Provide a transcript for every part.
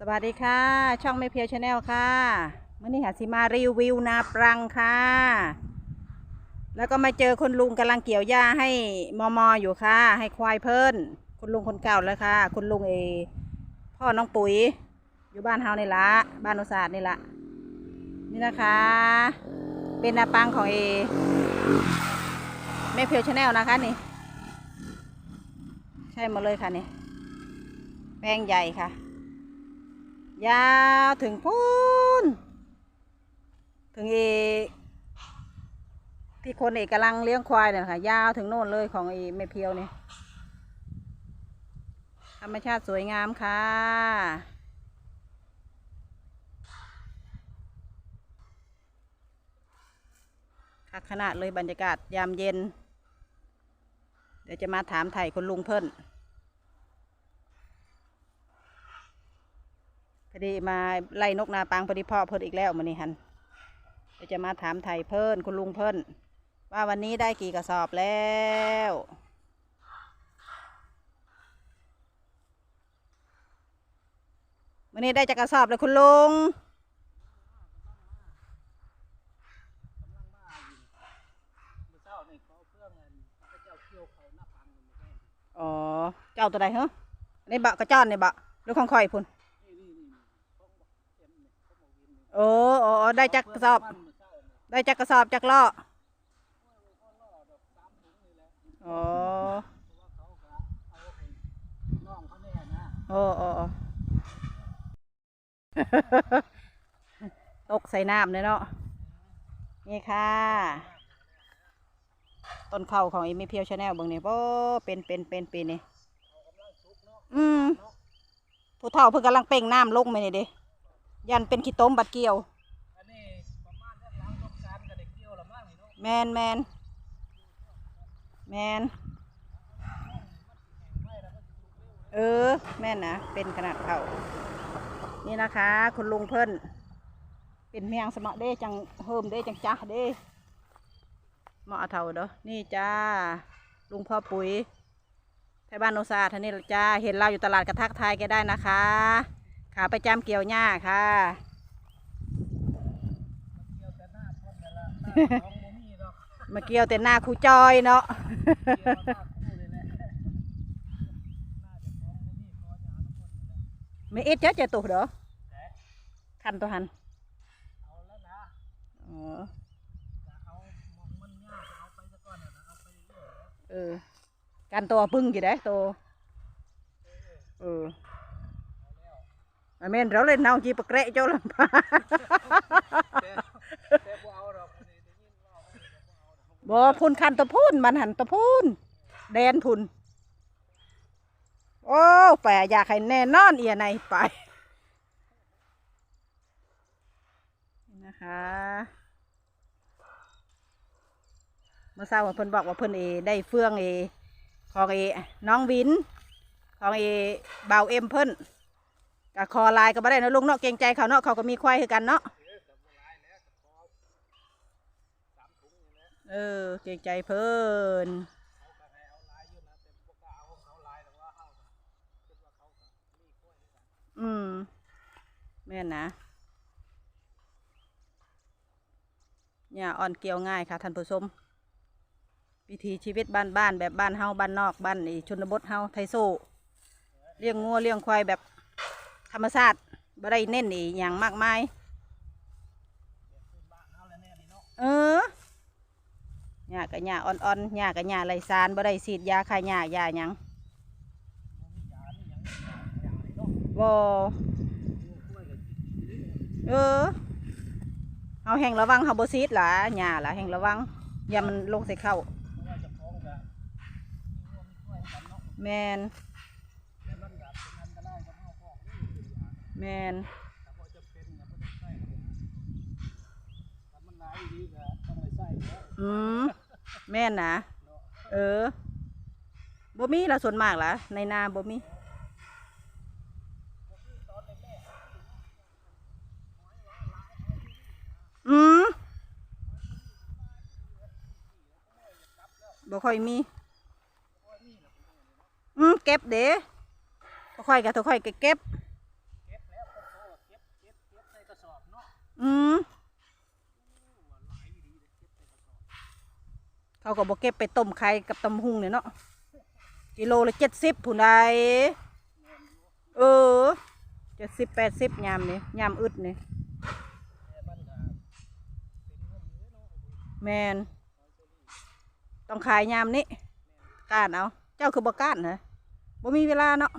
สวัสดีค่ะ ช่องไม่เพียวชาแนลค่ะมื่อนี้หาสิมารีวิวนาปรังค่ะ แล้วก็มาเจอคุณลุงกำลังเกี่ยวหญ้าให้มอมออยู่ค่ะ ให้ควายเพิ่นคุณลุงคนเก่าแล้วค่ะ คุณลุงเอพ่อน้องปุ๋ย อยู่บ้านเฮานี่ละบ้านอุตสาหนี่ละนี่นะคะ เป็นนาปังของเอแม่เพียวชาแนลนะคะนี่ ใช่หมดเลยค่ะนี่แป้งใหญ่ค่ะ ยาวถึงพูนถึงเอกที่คนเอกกำลังเลี้ยงควายเนี่ยค่ะ ยาวถึงโน่นเลยของไอ้แม่เพียวเนี่ยธรรมชาติสวยงามค่ะ คักขนาดเลยบรรยากาศยามเย็น เดี๋ยวจะมาถามไถ่คุณลุงเพิ่น พอดีมาไล่นกนาปังพอดีพ่อเพิ่นอีกแล้วมันนี่ฮันเดี๋ยวจะมาถามไทยเพิ่นคุณลุงเพิ่นว่าวันนี้ได้กี่กระสอบแล้ววันนี้ได้จักกระสอบเลยคุณลุงอ๋อ เจ้าตัวใดเหรอในบะกระจ้อนในบะหรือของข่อยพุ่น โอ้โอ้โอได้จักกระสอบ ได้จักกระสอบจักล้อโอ้โอ้โอ้ตกใส่น้ำเลยเนาะ นี่ค่ะ ต้นเข่าของอีมีเพียวชาแนลเบิ่งนี่โอ้เป็นเป็นเป็นเป็นนี่ อืมผู้เฒ่าเพิ่งกำลังเป่งน้ำลงไปนี่เด้ ยันเป็นขี้ต้มบัดเกี่ยว อันนี้ประมาณสักหลังต้องการกับเด็กเกี่ยวละมั้งนี่เนาะแมนแมนแมนเออ แม่นนะเป็นขนาดเขานี่นะคะ คุณลุงเพิ่น เป็นเมียงสมะเด้จังเฮิมเด้จังจ้าเด้เหมาะเท่าเด้อนี่จ้า ลุงพ่อปุ๋ยไทยบ้านโนซาท่านนี้ล่ะจ้า เห็นเราอยู่ตลาดกระทักทายแกได้นะคะ ขาประจำเกี่ยวหญ้าค่ะเกี่ยวแต่หน้าพ่นแต่ละหน้าของบ่มีดอกมาเกี่ยวแต่หน้าครูจอยเนาะเกี่ยวหน้าคู่เลยแหละหน้าเจะของบ่มีขอจะหาน้ำพ่นนี่แหละไม่เอ็ดเจ๊จะตุกเด้อแต่คันตัวหันเอาแล้วนะอ๋อจะเอามองมันยากจะเอาไปซะก่อนน่ะนะเอาไปเรื่อยๆแล้วเออกันตัวพึ่งกี่ได้ตัวเออมา เมนเราเล่นน้องจีปะเกระเจ้าลำพาแต่แต่บ่เอาดอกอันนี้ได้ยินว่าเอาแต่บ่เอาดอกบ่พุนคันตัวพูนมันหันตัวพูนแดนพุนโอ้แปะอยากให้แน่นอนเอียในไปนะคะเมื่อเช้าเพิ่นบอกว่าเพิ่นเอได้เฟื่องเอของเอน้องวินของเอเบาเอ็มเพิ่น กะคอลายก็บ่ได้เนาะลุงเนาะเกรงใจเขาเนาะเขาก็มีควายคือกันเนาะเออเกรงใจเพิ่นเขาก็ให้เอาหลายอยู่นะแต่บ่กล้าเอาของเขาหลายหรอกว่าเฮาก็คิดว่าเขาก็มีกล้วยด้วยกันอืม แม่นนะเนี่ยอ่อนเกี่ยวง่ายค่ะท่านผู้ชมวิถีชีวิตบ้านๆแบบบ้านเฮาบ้านนอกบ้านนี่ชนบทเฮาไทยโซเลี้ยงงัวเลี้ยงควายแบบ รรมชาติบ่ได้เน้นอีหยังมากมาย เออหญ้ากับหญ้าอ่อนๆหญ้ากับหญ้าไรซานบ่ได้ฉีดยาคายหญ้ายาหยังบ่เออเฮาแห่งระวังเฮาบ่ซีดหล่ะหญ้าล่ะแห่งระวังอย่ามันลงใส่เข้าเพราะว่าเจะฟ้าของก็มีวัวมีกล้วยกันเนาะแมน แต่มันก็เป็นอันตรายกับเฮาพอกนี่คือยา แมนถ้าบ่จำเป็นก็บ่ต้องใช้ก็ได้ถ้ามันหลายดีก็ต้องไปใช้แล้วอืมแม่นนะเนาะเออบ่มีละส่วนมากล่ะในนาบ่มีอืมบ่ค่อยมีอืมเก็บเด้บ่ค่อยกับตัวค่อยก็เก็บ เก็บแล้ว อืมเขาก็บอกเก็บไปต้มไข่กับตำหุงเนี่ยเนาะกิโลละเจ็ดสิบผู้ใดเออเจ็ดสิบแปดสิบยามนี่ยามอึดนี่แมนก็เป็นเงินเยแมนต้องขายยามนี้ก้านเอา เจ้าคือบ่ก้านเหรอบ่มีเวลาเนาะ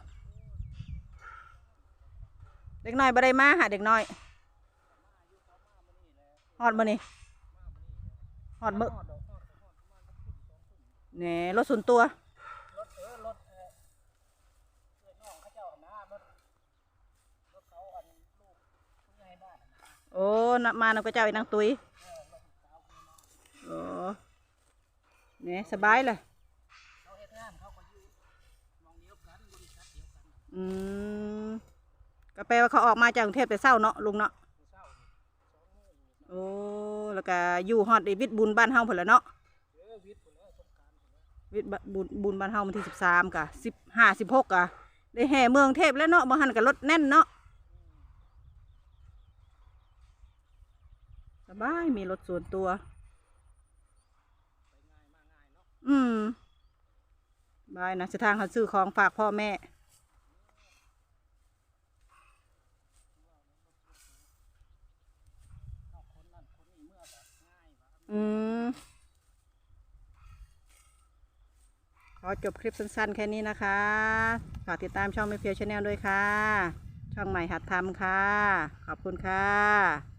เด็กน้อยบ่ได้มาหาเด็กน้อย ฮอดมื้อนี่ฮอดมือฮอดดอกฮอดฮอดประมาณสักทุ่มสองทุ่มแหน่รถส่วนตัวรถเออรถเออเพื่อนน้องเขาหน้ารถรถเขาอันลูกผู้ใหญ่บ้านน่ะนะโอ้นมานำกระเจ้าอีนางตุยเออนน้องโอ้แหน่สบายเลยอืมก็แปลว่าเขาออกมาจากกรุงเทพแต่เช้าเนาะลุงเนาะ มื้อเช้านี่สองโมงนี่ โอ้ แล้วก็อยู่ฮอดไอ้วิทย์บุญบ้านเฮาพุ่นละเนาะวิทย์บุญบุญบ้านเฮาวันที่สิบสามกะสิบห้าสิบหกกะได้แห่เมืองเทพแล้วเนาะบางหันกับรถแน่นเนาะสบายมีรถส่วนตัว อืมบายนะสถานเขาซื้อของฝากพ่อแม่ เอาคนนั่นคนนี้เมื่อก็ง่ายว่า อืมขอจบคลิปสั้นๆ แค่นี้นะคะ ฝากติดตามช่องไม่เพียวชาแนลด้วยค่ะ ช่องใหม่หัดทำค่ะ ขอบคุณค่ะ